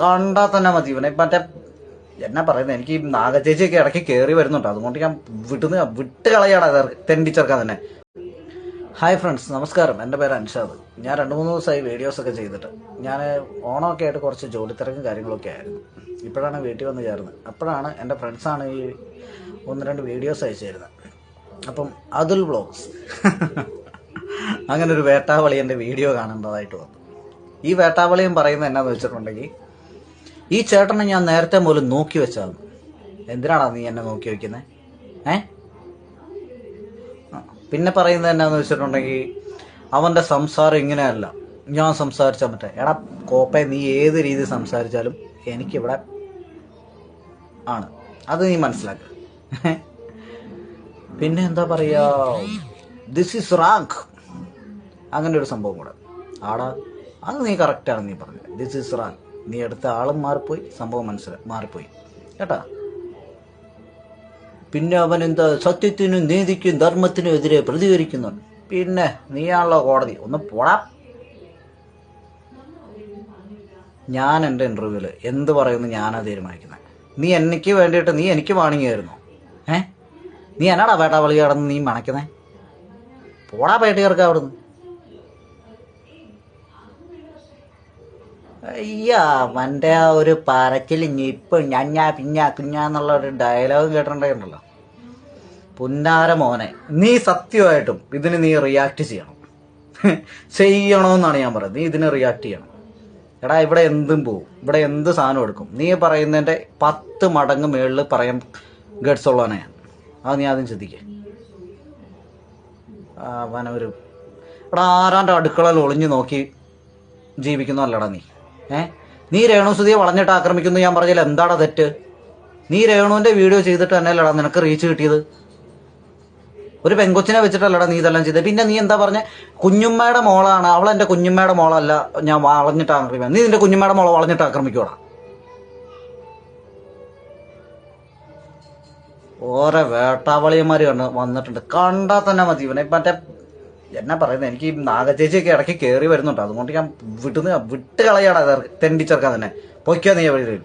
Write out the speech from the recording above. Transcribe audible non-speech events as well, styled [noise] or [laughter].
കണ്ടാൽ തന്നെ മതി. ഇവനെ മറ്റേ എന്നാ പറയുന്നത് എനിക്ക് നാഗചേച്ചി നാഗചേച്ചിയൊക്കെ ഇടയ്ക്ക് കയറി വരുന്നുണ്ട്. അതുകൊണ്ട് ഞാൻ വിട്ടുന്ന വിട്ട് കളയാണ് തെണ്ടിച്ചേർക്കാൻ തന്നെ. ഹായ് ഫ്രണ്ട്സ് നമസ്കാരം. എന്റെ പേര് അൻഷാദ്. ഞാൻ രണ്ട് മൂന്ന് ദിവസമായി വീഡിയോസ് ഒക്കെ ചെയ്തിട്ട്. ഞാൻ ഓണമൊക്കെ ആയിട്ട് കുറച്ച് ജോലി തിരക്കും കാര്യങ്ങളൊക്കെ ആയിരുന്നു. ഇപ്പോഴാണ് വീട്ടിൽ വന്ന് ചേർന്നത്. അപ്പോഴാണ് എന്റെ ഫ്രണ്ട്സാണ് ഈ ഒന്ന് രണ്ട് വീഡിയോസ് അയച്ചു തരുന്നത് അപ്പം അതുൽ വ്ളോഗ്സ് [laughs] അങ്ങനെ ഒരു വേട്ടാവളിയന്റെ വീഡിയോ കാണേണ്ടതായിട്ട് വന്നു. ഈ വേട്ടാവളിയും പറയുന്നത് എന്നാന്ന് വെച്ചിട്ടുണ്ടെങ്കിൽ ഈ ചേട്ടനെ ഞാൻ നേരത്തെ പോലും നോക്കി വെച്ചാണ് എന്തിനാടാ നീ എന്നെ നോക്കി വെക്കുന്നത് ഏ? പിന്നെ പറയുന്നത് എന്നാന്ന് വെച്ചിട്ടുണ്ടെങ്കിൽ അവന്റെ സംസാരം ഇങ്ങനെയല്ല. ഞാൻ സംസാരിച്ചാൽ മറ്റേ. എടാ കോപ്പ നീ ഏത് രീതി സംസാരിച്ചാലും എനിക്കിവിടെ ആണ്. അത് നീ മനസ്സിലാക്കുക [laughs] പിന്നെ എന്താ പറയാ? ദിസ് ഈസ് റാങ്ക് അങ്ങനെ ഒരു സംഭവം കൂടെ. ആടാ അത് നീ കറക്റ്റാണ് നീ പറഞ്ഞത് ദിസ് ഈസ് റാങ്ക് നീ എടുത്ത ആളും മാറിപ്പോയി സംഭവം മനസ്സിലായി മാറിപ്പോയി. കേട്ടാ? പിന്നെ അവൻ എന്താ സത്യത്തിനും നീതിക്കും ധർമ്മത്തിനും എതിരെ പ്രതികരിക്കുന്നുണ്ട്. പിന്നെ നീയാണല്ലോ കോടതി. ഒന്ന് പോടാ. ഞാൻ എന്റെ ഇന്റർവ്യൂവിൽ എന്ത് പറയുന്നു ഞാനാ തീരുമാനിക്കുന്നത് നീ എനിക്ക് വേണ്ടിയിട്ട് നീ എനിക്ക് വാണിങ്ങായിരുന്നു. ഏ? നീ എന്നാടാ വേട്ടാ വളി നീ മണക്കുന്നേ പോടാ പേട്ടിയർക്ക് അവിടുന്ന്. അയ്യ അവന്റെ ആ ഒരു പറച്ചിൽ ഞിപ്പ് പിഞ്ഞാ കുഞ്ഞാന്നുള്ള ഒരു ഡയലോഗ് കേട്ടിട്ടുണ്ടായിരുന്നല്ലോ. പുന്നാര മോനെ നീ സത്യമായിട്ടും ഇതിന് നീ റിയാക്ട് ചെയ്യണം. [laughs] ചെയ്യണമെന്നാണ് ഞാൻ പറയുന്നത്. നീ ഇതിന് റിയാക്ട് ചെയ്യണം. എടാ ഇവിടെ എന്തും പോവും. ഇവിടെ എന്ത് സാധനം എടുക്കും. നീ പറയുന്നതിന്റെ പത്ത് മടങ്ങ് മേളിൽ പറയാൻ ഗഡ്സ് ഞാൻ. അത് നീ ആദ്യം ചിന്തിക്കേ അവനൊരു എടാ ആരാന്റെ അടുക്കളയിൽ ഒളിഞ്ഞു നോക്കി ജീവിക്കുന്നല്ലടാ നീ. ഏ? നീ രേണുസുതിയെ വളഞ്ഞിട്ട് ആക്രമിക്കുന്നു ഞാൻ പറഞ്ഞാൽ എന്താടാ തെറ്റ്? നീ രേണുവിന്റെ വീഡിയോ ചെയ്തിട്ട് തന്നെയല്ലടാ നിനക്ക് റീച്ച് കിട്ടിയത്. ഒരു പെങ്കൊച്ചിനെ വെച്ചിട്ടല്ലടാ നീ ഇതെല്ലാം ചെയ്തത് പിന്നെ നീ എന്താ പറഞ്ഞ? കുഞ്ഞുമ്മയുടെ മോളാണ്. അവൾ എന്റെ കുഞ്ഞുമ്മയുടെ മോളല്ല. ഞാൻ വളഞ്ഞിട്ട് ആക്രമിക്കാം നീ നിന്റെ കുഞ്ഞുമ്മയുടെ മോളെ വളഞ്ഞിട്ട് ആക്രമിക്കൂടാ ഓരോ വേട്ടാവളിയന്മാര് കണ്ട് വന്നിട്ടുണ്ട്. കണ്ടാൽ തന്നെ മതി ഇവനെ. മറ്റേ എന്നാ പറയുന്നത് എനിക്ക് ഈ നാഗചേച്ചിയൊക്കെ ഇടയ്ക്ക് കയറി വരുന്നുണ്ട്. അതുകൊണ്ട് ഞാൻ വിട്ടുന്ന് വിട്ട് കളയാടാ. തെണ്ടിച്ചേർക്കാൻ തന്നെ. പൊയ്ക്കോ നീ എവിടെ